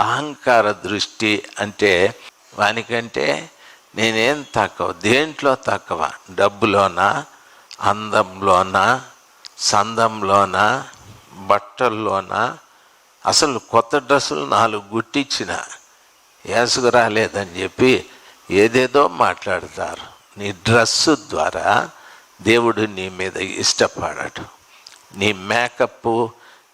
అహంకార దృష్టి అంటే వానికంటే నేనేం తక్కువ? దేంట్లో తక్కువ? డబ్బులోనా? అందంలోనా? సందంలోనా? బట్టల్లోనా? అసలు కొత్త డ్రెస్సులు నాలుగు గుట్టించిన వేసుకు రాలేదని చెప్పి ఏదేదో మాట్లాడతారు. నీ డ్రెస్సు ద్వారా దేవుడు నీ మీద ఇష్టపడడు. నీ మేకప్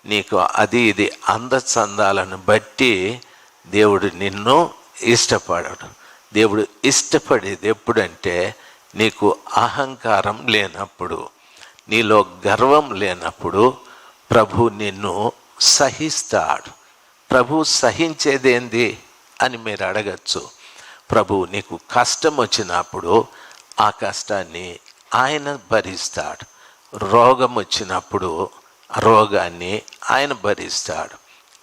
నీకు అది ఇది అందచందాలను బట్టి దేవుడు నిన్ను ఇష్టపడడు. దేవుడు ఇష్టపడేది ఎప్పుడంటే నీకు అహంకారం లేనప్పుడు నీలో గర్వం లేనప్పుడు ప్రభు నిన్ను సహిస్తాడు. ప్రభు సహించేదేంది అని మీరు అడగచ్చు. ప్రభు నీకు కష్టం వచ్చినప్పుడు ఆ కష్టాన్ని ఆయన భరిస్తాడు. రోగం వచ్చినప్పుడు రోగాన్ని ఆయన భరిస్తాడు.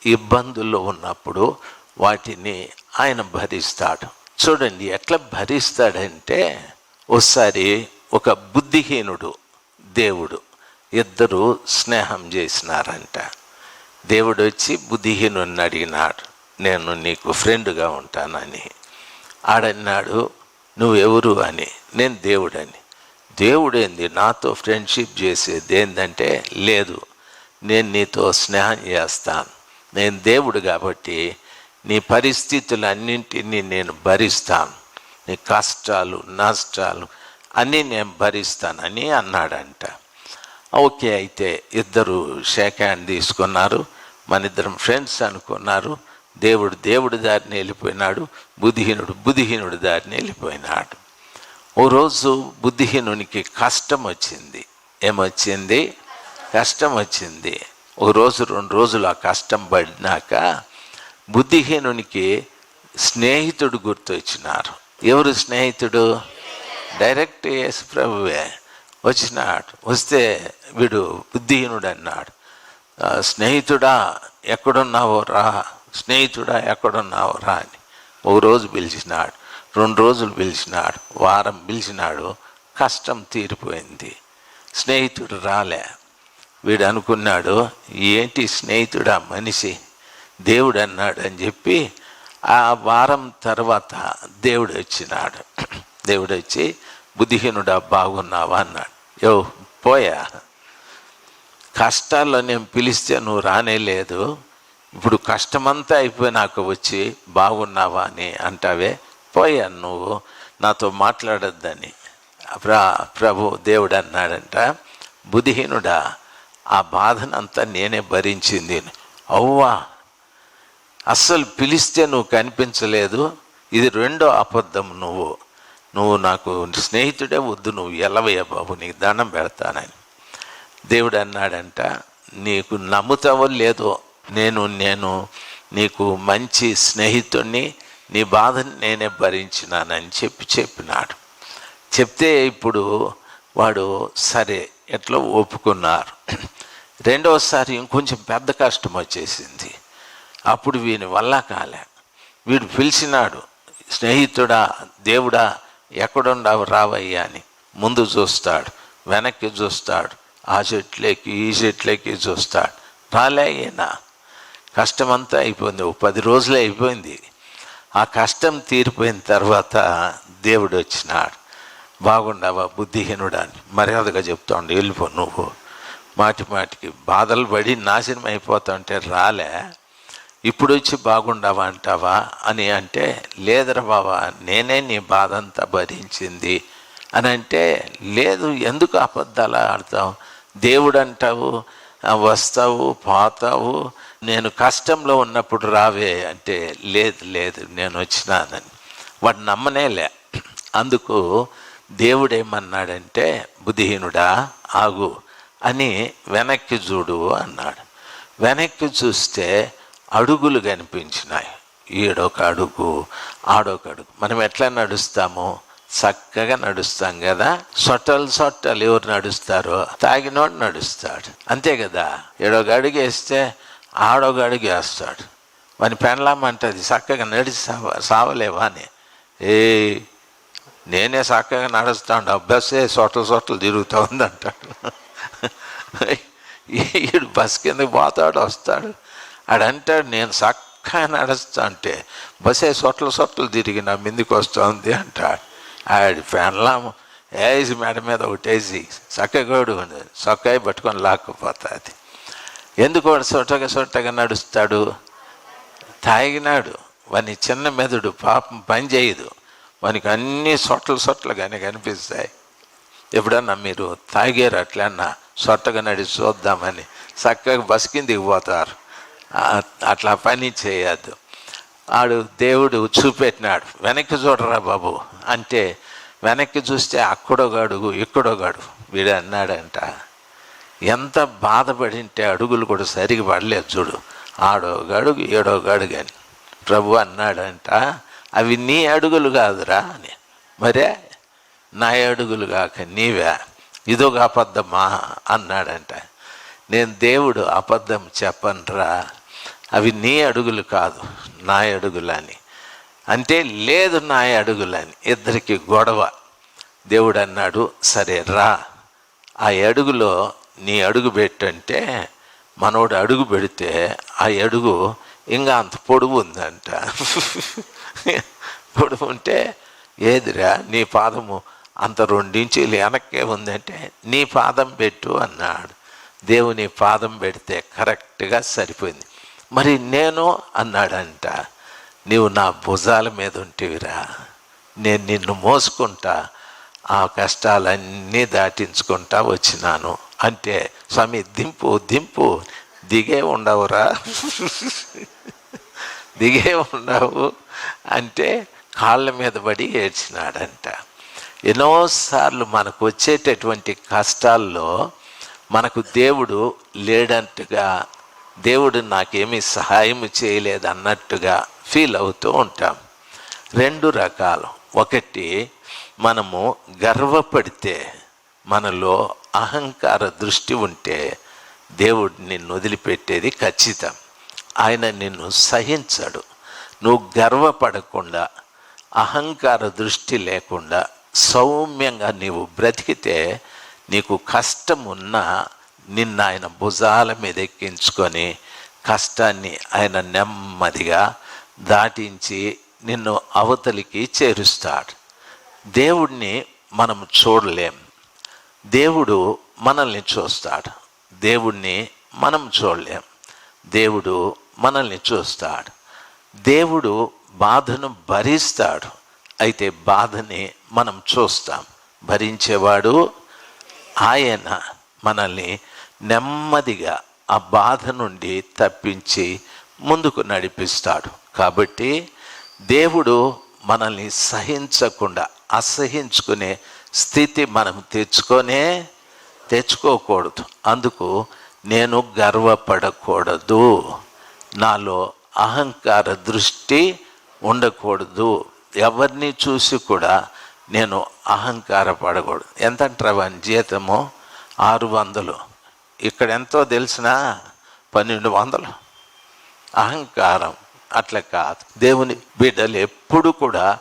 ఇబ్బందుల్లో ఉన్నప్పుడు వాటిని ఆయన భరిస్తాడు. చూడండి ఎట్లా భరిస్తాడంటే ఒకసారి ఒక బుద్ధిహీనుడు దేవుడు ఇద్దరు స్నేహం చేసినారంట. దేవుడు వచ్చి బుద్ధిహీనుని అడిగినాడు నేను నీకు ఫ్రెండ్గా ఉంటానని. ఆడన్నాడు నువ్వెవరు అని? నేను దేవుడని. దేవుడేంది? నాతో ఫ్రెండ్షిప్ చేసేది ఏంటంటే లేదు. నేను నీతో స్నేహం చేస్తాను. నేను దేవుడు కాబట్టి నీ పరిస్థితులన్నింటినీ నేను భరిస్తాను. నీ కష్టాలు నష్టాలు అన్నీ నేను భరిస్తానని అన్నాడంట. ఓకే అయితే ఇద్దరు షేక్ హ్యాండ్ తీసుకున్నారు. మన ఇద్దరం ఫ్రెండ్స్ అనుకున్నారు. దేవుడు దేవుడి దారిని వెళ్ళిపోయినాడు. బుద్ధిహీనుడు బుద్ధిహీనుడి దారిని వెళ్ళిపోయినాడు. ఓ రోజు బుద్ధిహీనునికి కష్టం వచ్చింది. ఏమొచ్చింది? కష్టం వచ్చింది. ఒక రోజు రెండు రోజులు ఆ కష్టం పడినాక బుద్ధిహీనునికి స్నేహితుడు గుర్తొచ్చినారు. ఎవరు స్నేహితుడు? డైరెక్ట్ యేసు ప్రభువే. వచ్చినాడు. వస్తే వీడు బుద్ధిహీనుడు అన్నాడు స్నేహితుడా ఎక్కడున్నావో రా. స్నేహితుడా ఎక్కడున్నావో రా అని. ఒక రోజు పిలిచినాడు. రెండు రోజులు పిలిచినాడు. వారం పిలిచినాడు. కష్టం తీరిపోయింది. స్నేహితుడు రాలే. వీడు అనుకున్నాడు ఏంటి స్నేహితుడా మనిషి? దేవుడు అన్నాడు అని చెప్పి ఆ వారం తర్వాత దేవుడు వచ్చినాడు దేవుడు వచ్చి బుద్ధిహీనుడా బాగున్నావా? అన్నాడు. యో పోయా. కష్టాల్లో నేను పిలిస్తే నువ్వు రానే లేదు. ఇప్పుడు కష్టమంతా అయిపోయినాక వచ్చి బాగున్నావా అని అంటావే. పోయా నువ్వు నాతో మాట్లాడొద్దని. ప్ర ప్రభు దేవుడు అన్నాడంట బుద్ధిహీనుడా ఆ బాధనంతా నేనే భరించింది. అవ్వా అస్సలు పిలిస్తే నువ్వు కనిపించలేదు. ఇది రెండో అబద్ధం నువ్వు. నువ్వు నాకు స్నేహితుడే వద్దు నువ్వు ఎలవయ్య బాబు నీకు దండం పెడతానని. దేవుడు అన్నాడంట నీకు నమ్ముతావో లేదో నేను నేను నీకు మంచి స్నేహితుడిని నీ బాధని నేనే భరించినానని చెప్పి చెప్పినాడు. చెప్తే ఇప్పుడు వాడు సరే ఎట్లా ఒప్పుకున్నారు? రెండవసారి ఇంకొంచెం పెద్ద కష్టం వచ్చేసింది. అప్పుడు వీని వల్ల కాలే. వీడు పిలిచినాడు స్నేహితుడా దేవుడా ఎక్కడుండావు రావయ్యా అని. ముందు చూస్తాడు వెనక్కి చూస్తాడు ఆ చెట్లేకి ఈ చెట్లేకి చూస్తాడు. రాలే ఈయన. కష్టమంతా అయిపోయింది. ఓ పది రోజులు అయిపోయింది. ఆ కష్టం తీరిపోయిన తర్వాత దేవుడు వచ్చినాడు. బాగుండావా బుద్ధిహీనుడా అని మర్యాదగా చెప్తా ఉండి వెళ్ళిపో నువ్వు. మాటి మాటికి బాధలు పడి నాశనం అయిపోతా ఉంటే రాలే. ఇప్పుడు వచ్చి బాగుండావా అంటావా? అని అంటే లేదురా బావా నేనే నీ బాధ అంతా భరించింది. అని అంటే లేదు ఎందుకు అబద్ధాలు ఆడతావు? దేవుడు అంటావు వస్తావు పోతావు నేను కష్టంలో ఉన్నప్పుడు రావే అంటే లేదు లేదు నేను వచ్చినానని. వాడు నమ్మనేలే. అందుకు దేవుడేమన్నాడంటే బుద్ధిహీనుడా ఆగు అని వెనక్కి చూడు అన్నాడు. వెనక్కి చూస్తే అడుగులు కనిపించినాయి. ఈడొక అడుగు ఆడొక అడుగు. మనం ఎట్లా నడుస్తాము? చక్కగా నడుస్తాం కదా? సొట్టలు సొట్టలు ఎవరు నడుస్తారో తాగినోడు నడుస్తాడు. అంతే కదా? ఏడొక అడుగు వేస్తే ఆడొక అడుగు వేస్తాడు. వాని పెనలామంటది చక్కగా నడిచి సావ సావలేవా అని. ఏ నేనే చక్కగా నడుస్తాను అభ్యాసే సొట్టలు సొట్టలు తిరుగుతూ ఉందంటాడు ఈడు బస్ కింద పోతాడు వస్తాడు. ఆడంటాడు నేను చక్కగా నడుస్తా అంటే బస్సే సొట్టలు సొట్లు తిరిగి నా మీదకి వస్తుంది అంటాడు. ఆడి ఫ్యాన్లా వేసి మేడ మీద ఒకటేసి చక్కగాడు చక్కగా పట్టుకొని లాక్కుపోతుంది. ఎందుకు వాడు సొట్టగా సొట్టగా నడుస్తాడు? తాగినాడు వాని చిన్న మెదడు పాపం పని చేయదు. మనకి అన్ని సొట్టలు సొట్టలుగానే కనిపిస్తాయి. ఎప్పుడన్నా మీరు తాగారు అట్లన్నా? సొట్టగా నడి చూద్దామని. చక్కగా బస్ కిందికి పోతారు. అట్లా పని చేయద్దు. ఆడు దేవుడు చూపెట్టినాడు. వెనక్కి చూడరా బాబు? అంటే వెనక్కి చూస్తే అక్కడొక అడుగు ఇక్కడొక అడుగు. వీడు అన్నాడంట ఎంత బాధపడింటే అడుగులు కూడా సరిగి పడలేదు చూడు. ఆడో గడుగు ఏడో అడుగు అని. ప్రభు అన్నాడంట అవి నీ అడుగులు కాదురా అని. మరే నా అడుగులు కాక నీవే. ఇదొక అబద్ధమా అన్నాడంట. నేను దేవుడు అబద్ధం చెప్పనరా. అవి నీ అడుగులు కాదు నా అడుగులని. అంటే లేదు నా అడుగులని. ఇద్దరికి గొడవ. దేవుడు అన్నాడు సరే రా. ఆ అడుగులో నీ అడుగు పెట్టంటే మనోడు అడుగు పెడితే ఆ అడుగు ఇంకా అంత పొడుగు ఉందంట. ఇప్పుడు ఉంటే ఏదిరా నీ పాదము అంత రెండించులు వెనక్కే ఉందంటే నీ పాదం పెట్టు అన్నాడు. దేవుని పాదం పెడితే కరెక్ట్గా సరిపోయింది. మరి నేను అన్నాడంట. నీవు నా భుజాల మీద ఉంటివిరా. నేను నిన్ను మోసుకుంటా. ఆ కష్టాలన్నీ దాటించుకుంటా వచ్చినాను. అంటే స్వామి దింపు దింపు. దిగే ఉండవురా. దిగే ఉండవు. అంటే కాళ్ళ మీద పడి ఏడ్చినాడంట. ఎన్నోసార్లు మనకు వచ్చేటటువంటి కష్టాల్లో మనకు దేవుడు లేడంటుగా దేవుడు నాకేమీ సహాయం చేయలేదన్నట్టుగా ఫీల్ అవుతూ ఉంటాం. రెండు రకాలు. ఒకటి మనము గర్వపడితే మనలో అహంకార దృష్టి ఉంటే దేవుడు నిన్ను వదిలిపెట్టేది ఖచ్చితం. ఆయన నిన్ను సహించడు. నువ్వు గర్వపడకుండా అహంకార దృష్టి లేకుండా సౌమ్యంగా నీవు బ్రతికితే నీకు కష్టం ఉన్నా నిన్న ఆయన భుజాల మీద ఎక్కించుకొని కష్టాన్ని ఆయన నెమ్మదిగా దాటించి నిన్ను అవతలికి చేరుస్తాడు. దేవుడిని మనం చూడలేం. దేవుడు మనల్ని చూస్తాడు. దేవుణ్ణి మనం చూడలేం. దేవుడు మనల్ని చూస్తాడు. దేవుడు బాధను భరిస్తాడు. అయితే బాధని మనం చూస్తాం. భరించేవాడు ఆయన మనల్ని నెమ్మదిగా ఆ బాధ నుండి తప్పించి ముందుకు నడిపిస్తాడు. కాబట్టి దేవుడు మనల్ని సహించకుండా అసహించుకునే స్థితి మనం తెచ్చుకొనే తెచ్చుకోకూడదు. అందుకు నేను గర్వపడకూడదు. నాలో అహంకార దృష్టి ఉండకూడదు. ఎవరిని చూసి కూడా నేను అహంకార పడకూడదు. ఎంత అంటారు జీతము? ఆరు వందలు. ఇక్కడ ఎంతో తెలిసినా పన్నెండు వందలు. అహంకారం అట్లా కాదు. దేవుని బిడ్డలు ఎప్పుడు కూడా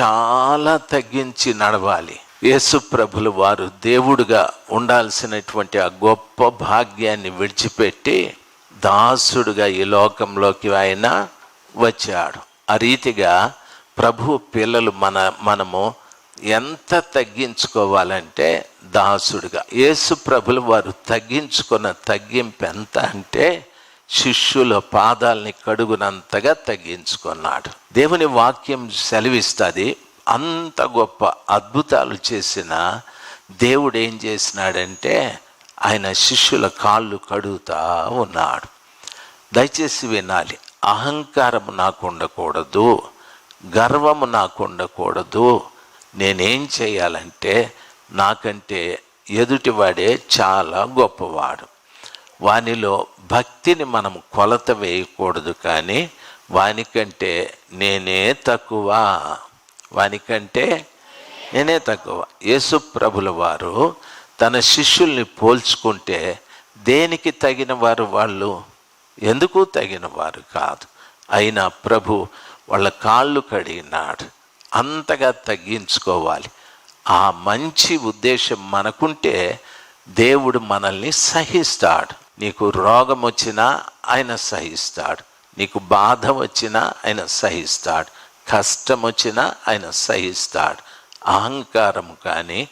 చాలా తగ్గించి నడవాలి. యేసుప్రభులు వారు దేవుడుగా ఉండాల్సినటువంటి ఆ గొప్ప భాగ్యాన్ని విడిచిపెట్టి దాసుడుగా ఈ లోకంలోకి ఆయన వచ్చాడు. ఆ రీతిగా ప్రభు పిల్లలు మన మనము ఎంత తగ్గించుకోవాలంటే దాసుడుగా. యేసు ప్రభులు వారు తగ్గించుకున్న తగ్గింపు ఎంత అంటే శిష్యుల పాదాలని కడుగునంతగా తగ్గించుకున్నాడు. దేవుని వాక్యం సెలవిస్తుంది అంత గొప్ప అద్భుతాలు చేసిన దేవుడు ఏం చేసినాడంటే ఆయన శిష్యుల కాళ్ళు కడుగుతా ఉన్నాడు. దయచేసి వినాలి అహంకారము నాకు ఉండకూడదు గర్వము నాకు ఉండకూడదు. నేనేం చేయాలంటే నాకంటే ఎదుటివాడే చాలా గొప్పవాడు. వానిలో భక్తిని మనం కొలత వేయకూడదు కానీ వానికంటే నేనే తక్కువ. వానికంటే నేనే తక్కువ. యేసు ప్రభుల వారు తన శిష్యుల్ని పోల్చుకుంటే దేనికి తగిన వారు వాళ్ళు? ఎందుకు తగిన వారు కాదు. అయినా ప్రభు వాళ్ళ కాళ్ళు కడిగినాడు. అంతగా తగ్గించుకోవాలి. ఆ మంచి ఉద్దేశం మనకుంటే దేవుడు మనల్ని సహిస్తాడు. నీకు రోగం వచ్చినా ఆయన సహిస్తాడు. నీకు బాధ వచ్చినా ఆయన సహిస్తాడు. కష్టం వచ్చినా ఆయన సహిస్తాడు. అహంకారం కానీ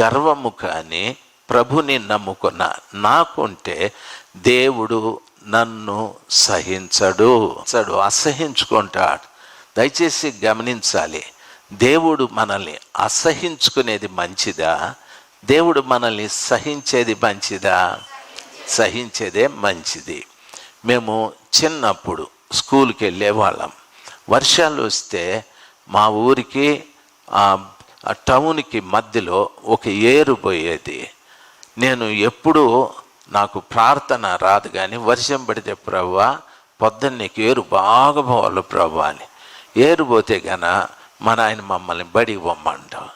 గర్వము కానీ ప్రభుని నమ్ముకున్న నాకుంటే దేవుడు నన్ను సహించడు. సడు అసహించుకుంటాడు. దయచేసి గమనించాలి. దేవుడు మనల్ని అసహించుకునేది మంచిదా? దేవుడు మనల్ని సహించేది మంచిదా? సహించేదే మంచిది. మేము చిన్నప్పుడు స్కూల్కి వెళ్ళే వాళ్ళం వర్షాలు వస్తే మా ఊరికి ఆ టౌన్కి మధ్యలో ఒక ఏరు పోయేది. నేను ఎప్పుడూ నాకు ప్రార్థన రాదు కానీ వర్షం పడితే ప్రభావ పొద్దున్న నీకు ఏరు బాగా పోవాలి ప్రభా అని. ఏరు పోతే గన మన ఆయన మమ్మల్ని బడికి పొమ్మంటాం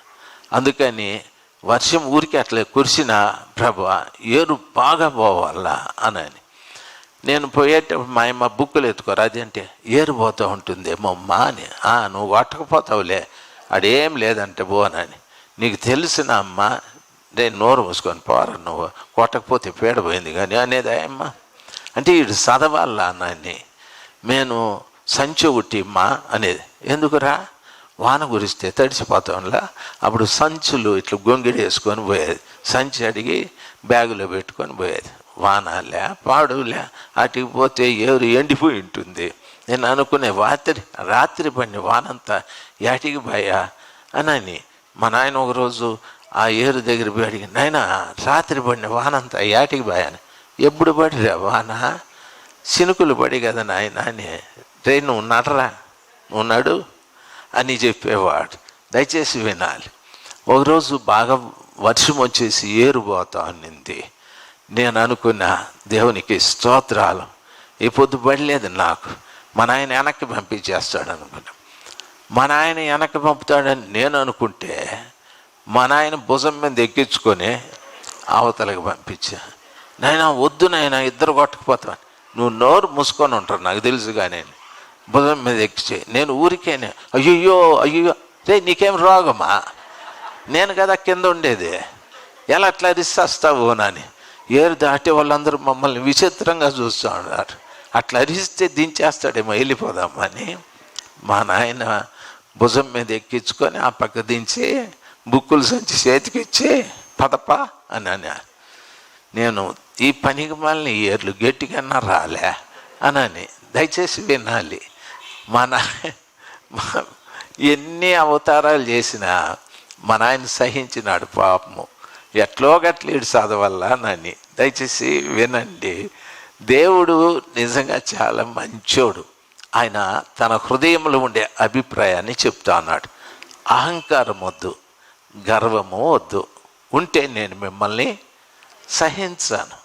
అందుకని వర్షం ఊరికి అట్లా కురిసిన ప్రభా ఏరు బాగా పోవాలా అని నేను పోయేటప్పుడు మా అమ్మ బుక్కులు ఎత్తుకోరు అదేంటి? ఏరు పోతూ ఉంటుందేమో అమ్మా అని. "ఆ, నువ్వు కొట్టకపోతావులే అడేం లేదంటే అని నీకు తెలిసిన అమ్మ నేను నోరు మూసుకొని పోరా నువ్వు కొట్టకపోతే పీడ పోయింది కానీ అనేది అమ్మ అంటే ఇటు చదవాలా నాన్ని నేను సంచి ఒకటిమ్మా అనేది. ఎందుకురా? వాన కురిస్తే తడిసిపోతాంలా అప్పుడు సంచులు ఇట్లా గొంగిడి వేసుకొని పోయేది. సంచి అడిగి బ్యాగులో పెట్టుకొని పోయేది. వానలే పాడులే అటుకి పోతే ఏరు ఎండిపోయి ఉంటుంది. నేను అనుకునే రాత్రి రాత్రి పడిన వానంతా యాటికి భయ్యా అని మా నాయన ఒకరోజు ఆ ఏరు దగ్గర పోయి అడిగి నాయన రాత్రి పడిన వానంతా యాటికి భయ అని? ఎప్పుడు పడిరా వాన? చినుకులు పడి కదా నాయన అని. రే నువ్వు నడరా నువ్వు నడు అని చెప్పేవాడు. దయచేసి వినాలి ఒకరోజు బాగా వర్షం వచ్చేసి ఏరుపోతా అనింది. నేను అనుకున్న దేవునికి స్తోత్రాలు. ఈ పొద్దు పడలేదు నాకు. మన ఆయన వెనక్కి పంపించేస్తాడు అనుకున్నాం మా నాయన వెనక్కి పంపుతాడని నేను అనుకుంటే మా నాయన భుజం మీద ఎక్కించుకొని అవతలకి పంపించా. నాయన వద్దు నాయన ఇద్దరు కొట్టకపోతాను నువ్వు నోరు మూసుకొని ఉంటారు నాకు తెలుసు కానీ. భుజం మీద ఎక్కించి నేను ఊరికేనే అయ్యయ్యో అయ్యో రే నీకేం రోగమా? నేను కదా కింద ఉండేది. ఎలా అట్లా అరిస్తావు నాని ఏరు దాటే వాళ్ళందరూ మమ్మల్ని విచిత్రంగా చూస్తూ ఉన్నారు. అట్లా అరిస్తే దించేస్తాడేమో వెళ్ళిపోదామని మా నాయన భుజం మీద ఎక్కించుకొని ఆ పక్క దించి బుక్కులు సంచి చేతికిచ్చి పదపా అని అన్నారు. నేను ఈ పనికి మళ్ళీ ఏర్లు గట్టికన్నా రాలే అనని దయచేసి వినాలి. మన ఎన్ని అవతారాలు చేసినా మా నాయన సహించినాడు పాపము. ఎట్లో గట్లేడు చదవల్లా నని దయచేసి వినండి. దేవుడు నిజంగా చాలా మంచోడు. ఆయన తన హృదయంలో ఉండే అభిప్రాయాన్ని చెప్తా అన్నాడు. అహంకారం వద్దు గర్వము వద్దు. ఉంటే నేను మిమ్మల్ని సహించాను.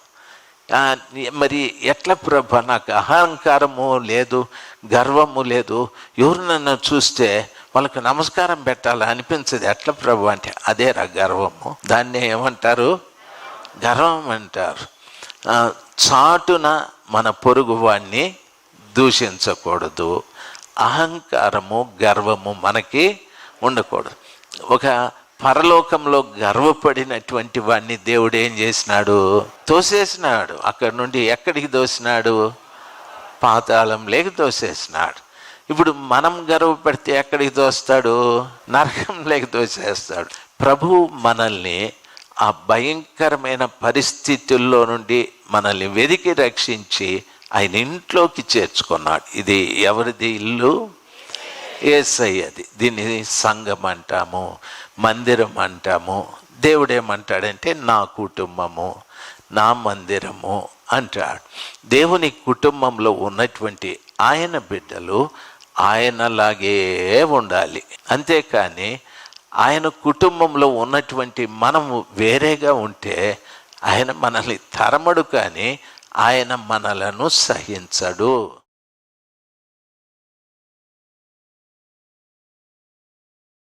మరి ఎట్లా ప్రభ నాకు అహంకారము లేదు గర్వము లేదు. ఎవరు నన్ను చూస్తే వాళ్ళకి నమస్కారం పెట్టాలి అనిపించదు. ఎట్లా ప్రభు అంటే అదే రా గర్వము. దాన్ని ఏమంటారు? గర్వం అంటారు. చాటున మన పొరుగు వాడిని దూషించకూడదు. అహంకారము గర్వము మనకి ఉండకూడదు. ఒక పరలోకంలో గర్వపడినటువంటి వాడిని దేవుడు ఏం చేసినాడు? తోసేసినాడు. అక్కడి నుండి ఎక్కడికి దోసినాడు పాతాళం లేక తోసేసినాడు. ఇప్పుడు మనం గర్వపడితే ఎక్కడికి దోస్తాడు నరకం లేక తోసేస్తాడు. ప్రభు మనల్ని ఆ భయంకరమైన పరిస్థితుల్లో నుండి మనల్ని వెదికి రక్షించి ఆయన ఇంట్లోకి చేర్చుకున్నాడు. ఇది ఎవరిది ఇల్లు? ఏసయ్యది. దీన్ని సంఘం అంటాము మందిరం అంటాము. దేవుడు ఏమంటాడంటే నా కుటుంబము నా మందిరము అంటాడు. దేవుని కుటుంబంలో ఉన్నటువంటి ఆయన బిడ్డలు ఆయనలాగే ఉండాలి. అంతేకాని ఆయన కుటుంబంలో ఉన్నటువంటి మనము వేరేగా ఉంటే ఆయన మనల్ని తరమడు కానీ ఆయన మనలను సహించడు.